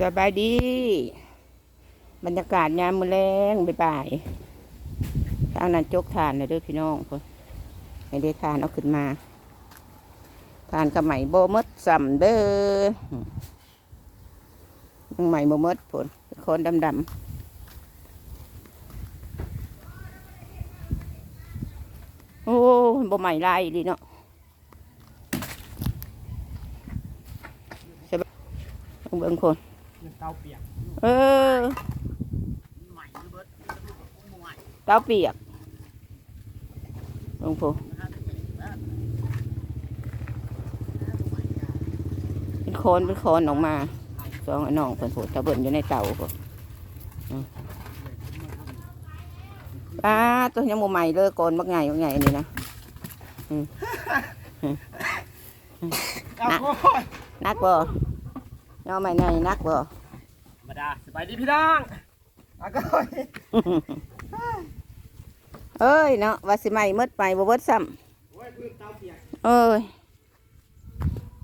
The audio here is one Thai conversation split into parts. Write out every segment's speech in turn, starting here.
สบายดี บรรยากาศยามมื้อแรงบ่ายๆทางนั้นจกทานเลยด้อพี่น้องพุ่นให้ได้ทานเอาขึ้นมาทานกับไหมโบมดสัมเด้อยังไหมโบมดพุ่นเป็นคนดำๆโอ้ยบ่ใหม่ลายดีเนาะใช่ปะเบิ่งคน เตาเปียกเออ ใหม่เบิดใหม่เต้าเปียกหลวงพ่อเป็นโคนเป็นโคนออกมาสองไอ้น้องเพิ่นโผล่ตะเบิ่นอยู่ในเตาพุ่นอืมป้าตัวยังโมใหม่เลยโกนบักไงบักไงนี่นะเอาโอ้ยนักบ่ย่อใหม่ในนักบ่ธ รมดาสบายดีพี่น้องอาก็เอ้ยเนาะว่าสิใหม่หมดไปบ่เบิดซ้โอ้ยพื้นเตาเปียกำเอ้ย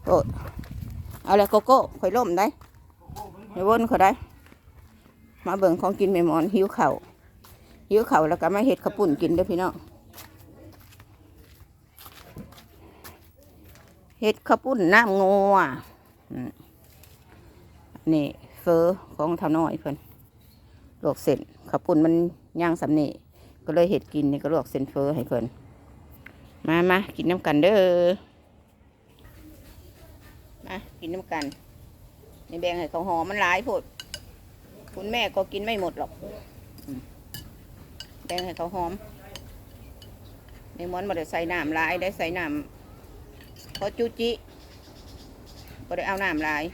โอ้ยเอาเลยโกโก้ข่อยล่มได้ไปวนเขาได้ มาเบิ่งของกินแม่มอนหิวเข่าหิวเข่าแล้วก็มาเห็ดข้าวปุ่นกินด้อพี่น้องเห็ดข้าวปุ้นน้ำงัวอืมอันนี่เฟอของเท่าน้อยเพิ่นลวกเส้นข้าวปุ้นมันย่างสำเนีก็เลยเห็ดกินนี่ก็ลวกเส้นเฟอให้เพิ่นมามากินน้ำกันเด้อมากินน้ำกันในแบงให้เขาวหอมมันหลายโพดคุณแม่ก็กินไม่หมดหรอกแบงให้เขาวหอมในม้อนมาได้ใส่น้ำลายได้ใส่น้ำพอจุจิก็ได้เอาน้ำลาย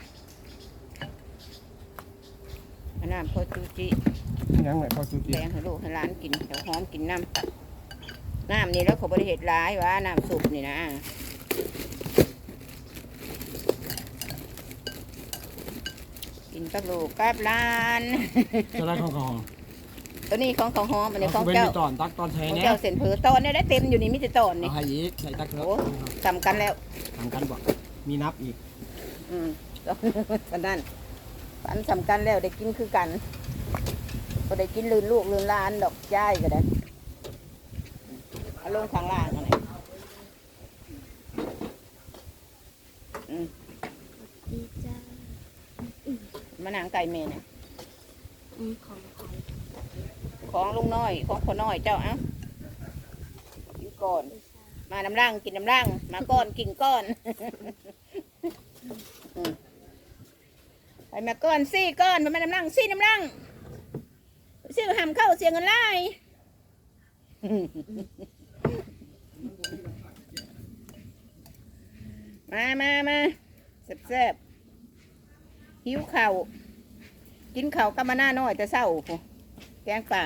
อาน้ำพอจุจิยังไงพอสุแบงให้ลูกให้หลานกินเขาวหอมกินน้ำน้ำนี่แล้วเขาบริเหตุร้ายวะน้ำสุปนี่นะกินกับลูกกับหลานจะได้ของของตัวนี้ของของหอมอันนี้ของเป็นเจ้าตอนตักตอนแทของเนี่ยเจ้าเส้นเผือตอนนี้ได้เต็มอยู่นี่มิจะตอนนี่เอาให้อีกใส่ตักเถโอ้อะสำกันแล้วทำกันบอกมีนับอีก อืมกันนั่น ปันสำกันแล้วได้กินคือกันก็ได้กินลืนลูกลืนหลานดอกจ้ายก็ได้เอาลงข้างล่างอันนี้อืมดีจ้ามาหนังไก่เมเนี่ยอืมของใครของลุงน้อย ของพ่อน้อยเจ้าเอ้ากินก่อน มาน้ำร่างกินน้ำร่าง มาก้อนกินก้อน ไปมาก้อนซี่ก้อนมาน้ำร่างซี่น้ำร่างซื้ามเข้าเสียเงินไล่มามามาแซ่บๆหิวเข่าวกินเข่าวก็มาหน้าน้อยแต่เศร้ากูแกงป่า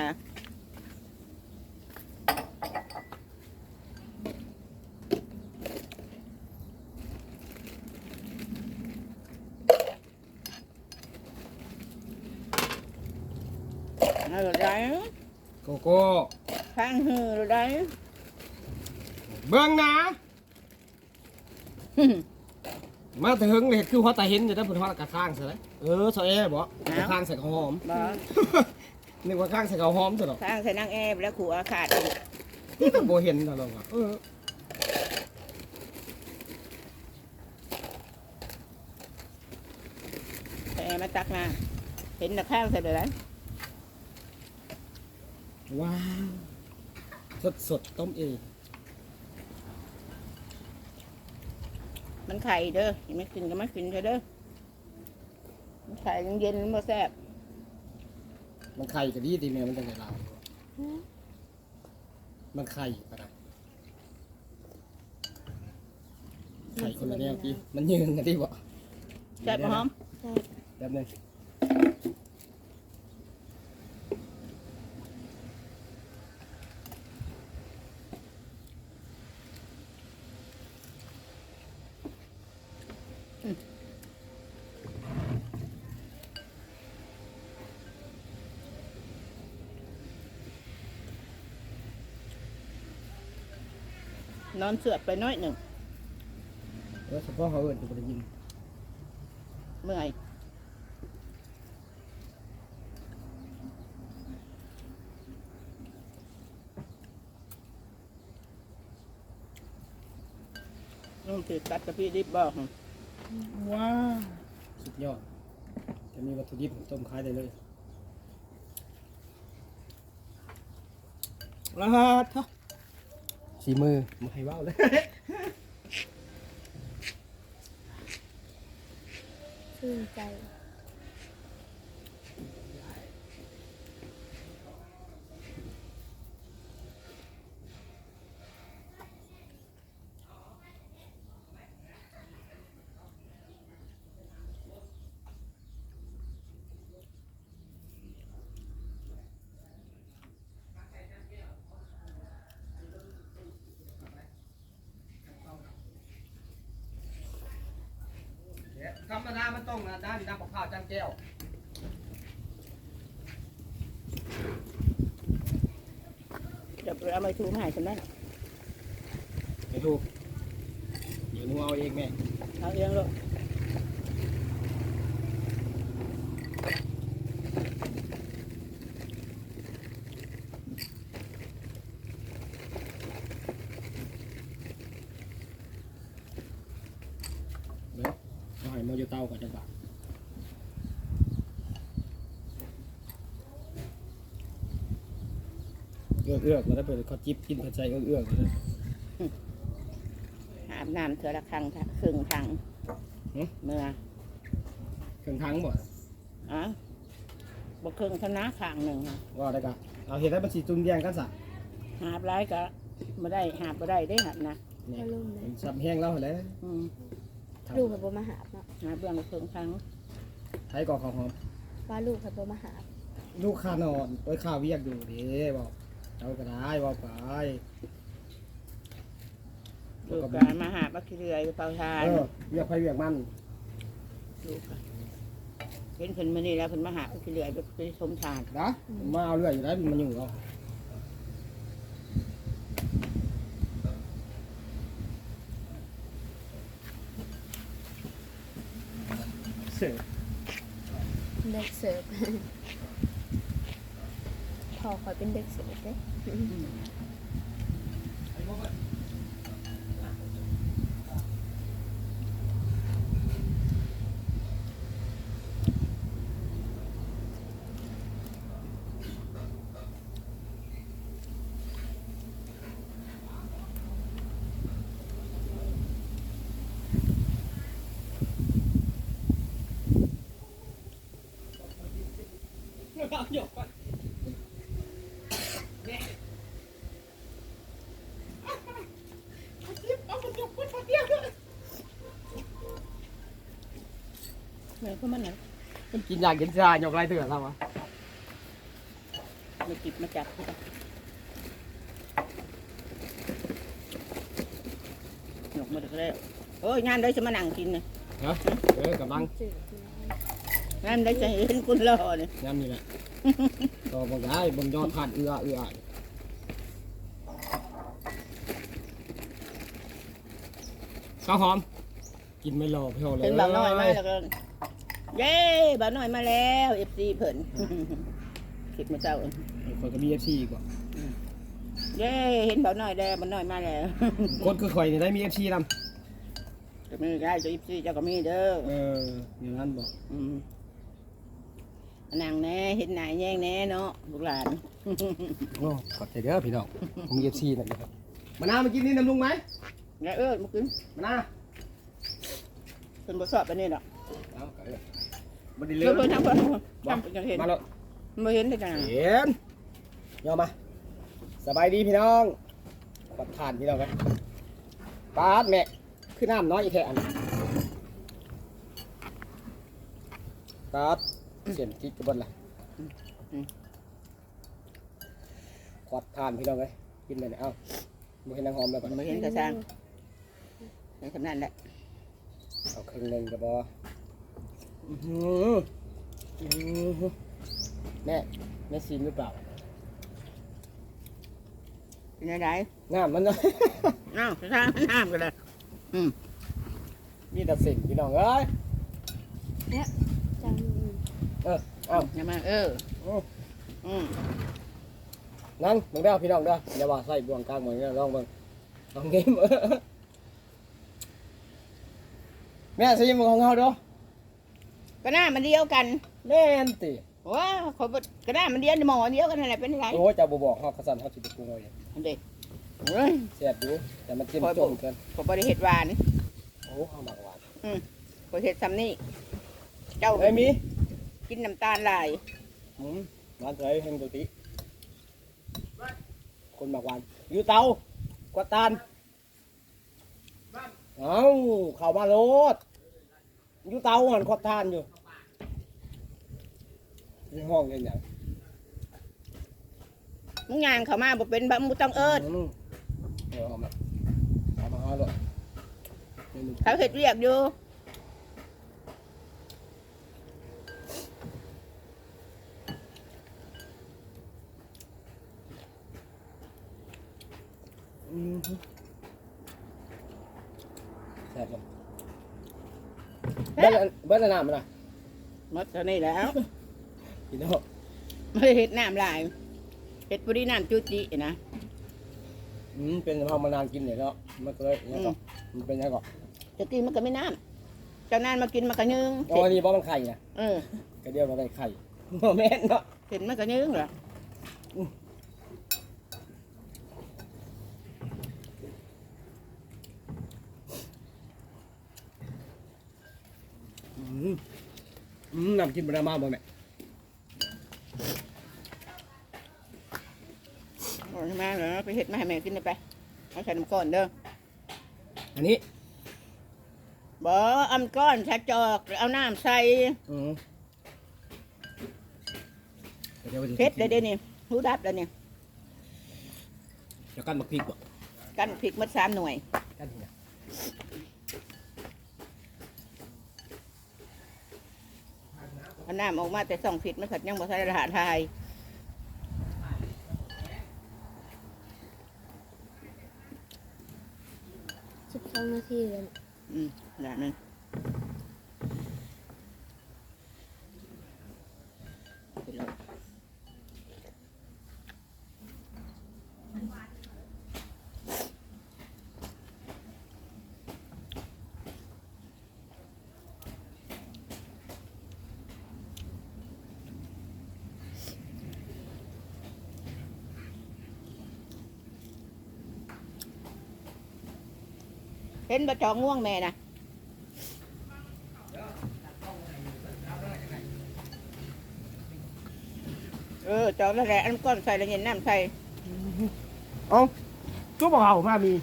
เอาหลุดได้ โกโก้ ข้างหือหลุดได้ เบิ้งนะ มาถึงเลยคือหัวตาเห็นจะได้ผลหัวกระข้างใช่ไหมเออซอยแอบ่กระข้างใส่ข้าวหอมบ่นึกว่าข้างใส่ข้าวหอมซะหรอกข้างใส่นางแอบแล้วขู่อาขาดอีกโบเห็นตลอดว่ะเออแต่มาตักมาเห็นแต่ข้างใส่เลยนะว้าวสดสดๆต้มเอง มันไข่เด้อยังไม่กินก็ไม่กินเถอะเด้อมันไข่ยังเย็นมันบ่แซ่บมันไข่กับดีตีเมียมันจะไงเรามันไข่ปะนะไข่คนละแนวพี่มันยืนกันที่บ่แซ่บบ่หอมใช่แบบนึง นอนเสือไปน้อยหนึ่งแล้วเฉพาะเขาเอินจะไปยิงเมื่อยนุ่งถือตัดกับพี่ดิบบอก ว้าว สุดยอด จะมีวัตถุดิบต้มขายได้เลยรหัสเถอะสีมือมาให้ว้าวเลย ชื่นใจ ธรรมดามันต้ องนะด้านน้ำปลาข้าวจานแก้วเดี๋ยวเอาไปทูมาให้ฉันได้ไม่ถูกเดี๋ยวหนูเอาเองแม่เอาเองลูก เดี๋ยวเอาให้มาอยู่เตาก่อนจะบาดเอื้อกเอื้อกแล้วถ้าเปิดเขาจิบกินผัดใจเอื้อกเอื้อกเลยอาบน้ำเถื่อละครั้งค่ะครึ่งทางเมื่อเครื่องทั้งบ่อะบกครึ่งเท่านะข้างหนึ่งค่ะว่าได้กะเอาเห็ดให้มันสีจุนเดียงกันสะหาบร้ายก็ไม่ได้หาบไม่ได้ได้หับนะนี่ก็ลุ่มเลยมันสับแห้งแล้วแหล้วอืม ลูกกับโบมาหาบเนาะหาเบื้องละครึ่งทางไทยก่อของหอมว่าลูกกับโบมาหาบลูกข้านอนไว้ข้าวเวียกอยู่เด้บอกเอาก็ได้บอกไปลูกก็มาหาบักขี้เรือยเป่าทานเออเวียกไปเวียกมันลูกก็เห็นเพิ่นมานี่แล้วเพิ่นมาหาบักขี้เรือยไปชมทานนะมาเอาเรื่อยอยู่ได้มันอยู่เหรอเสือ เด็กเสิร์ฟพอคอยเป็นเด็กเสิร์ฟเด้ เหมือนก็มันน่ะมันกินอยากกินชาหยอกไรเถื่อนเราอะมาจิบมาจับเข้าไปหยกมาเด็กแล้วโอ้ยงานได้จะมานั่งกินเนี่ยฮะเออกำลัง น้อยงานได้จะเห็นคุณรอเนี่ยย้ำนี่แหละ ต่อบอกได้บนยอดผ่านเอือเอือข้าวหอม กินไม่รอพี่โอเลยเป็นบ่าวน้อยมาแล้วก็เย้บ่าวน้อยมาแล้วเอฟซีเพิ่นคิดมาเจ้าคนก็มีเอฟซีกว่าเย้เห็นบ่าวน้อยแล้วบ่าวน้อยมาแล้วคนคือข่อยนี่ได้มีเอฟซีนจะมีได้จะเอฟซีเจ้าก็มีเด้อำเอออย่างนั้นบอกอืม นั่งแน่เห็นหน้าแย่งแน่เนาะลูกหลาน โอ้ขอบใจเด้อพี่น้องผมมีเอฟซีนั่นครับมะนาวมากินนี่น้ำลุงไหมแล้วเออมากินมะนาวเพิ่นบ่ชอบอันนี้ดอกเอาเออบันดีเลเพิ่ยนเพิ่นทำเพิ่นบอกทำเป็นจังเห็นมาแล้วบ่เห็นได้จังเห็นยอมมาสบายดีพี่น้องปัดผ่านพี่น้องกันปาดแม่คือน้ำน้อยอีกแค่อันปาด เสียนจิกกระบนละขวัดผ่านพี่น้องเลยกินเลยเนี่ยเอ้าบ่เห็นนางหอมแล้วก่อนบ่เห็นกระซังในคำนั้นแหละเอาครึ่งหนึ่งกระบออื้อหืออื้อหือแม่แม่ซีนหรือเปล่าเป็นจังไดน้ำมันเนาะ อ้าวกระซังน้ำกันเลยมีแต่สิ่งพี่น้องเอ้ย จังเออเอ้าอย่ามาเอออืมอืมนั่งมึงได้พี่น้องเด้ออย่าว่าใส่บ่วงกลางเหมือนกันลองเบิ่งลองเกมเออแม่ซิมของเขาเด้อก็หน้ามันเดียวกันแม่นติว้าคนบ่ก็หน้ามันเดียวหมอเดียวกันนั่นแหละเป็นไรโอ้ยเจ้าบ่บอกเฮาขะสั่นเฮาสิไปปรุงเอาเองอันเด็กเฮ้ยแซ่บอยู่แต่มันเจ็มจมเกินผมบริเห็ดหวานโอ้เอามากหวานบริเห็ดซ้ำนี่เจ้าเอ้ยมี กินน้ำตาลหลายอืมหวานเฉยแห่งปกติ คนมากหวาน อยู่เตากวาดตานเอ้าเข้ามาโลดอยู่เตาหันกวาดทานอยู่ในห้องเล่นหยังมึงงานเขามาบ่เป็นบ่มึงต้องเอิดมเดี๋ยวเอามาเอามาเอาเลยเดี๋ยวมันเขาเห็ดเรียกอยู่ แซ่บจังเบิ้ลเบิ้ลน้ำมันนะหมดเท่านี้แล้วพี่น้องไม่ได้เห็ดน้ำหลายเห็ดปุรีน้ำจุจินะอืมเป็นพอมานานกินเนี่ยเนาะมันก็เลยเนี่ยก็มันเป็นยังก็จะกินมันก็ไม่น้ำเจ้านานมากินมันก็ยึงอ๋อนี่บ่มันไข่นะเออก็เดียวมาได้ไข่บ่แม่นเนาะเห็นมันก็ยึงเหรอ อืมอืมน้ำกินบรามาบ่แม่โอ้ยมาเหรอไปเห็ดมาให้แม่กินเลยไปเอาใส่น้ำก้อนเด้ออันนี้บ่เอาน้ำก้อนใส่จอกแล้วเอาน้ำใส่อืมเดี๋ยวเผ็ดเลยเดี๋ยวนี้หูดับแล้วเนี่ยเดี๋ยวกันมักพริกบ่กันพริกมัดสามหน่วย กันเนี่ย เอาน้ำออกมาแต่ส่องผิดมันผัดยังบ่ใส่รหัสทายสิบสองนาทีแล้วอืมอย่างนั้นไเห็นบะจองง่วงแม่นะเออจองแล้วแหละอันก้อนใส่แล้วเย็นน้ำใส่เอ้าก็บอกเอามามี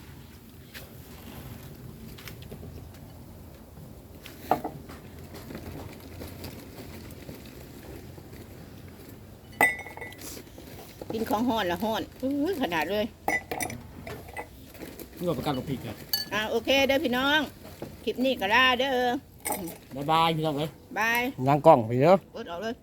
กินของห้อนละห้อนอุ้ยขนาดเลยนี่ก็ประกันมักพริกครับ อ่าโอเคเด้อพี่น้อง คลิปนี้ก็ลาเด้อ บ๊ายบายพี่น้องเอ้ยบายย่างกล้องพี่เนาะอดออกเลย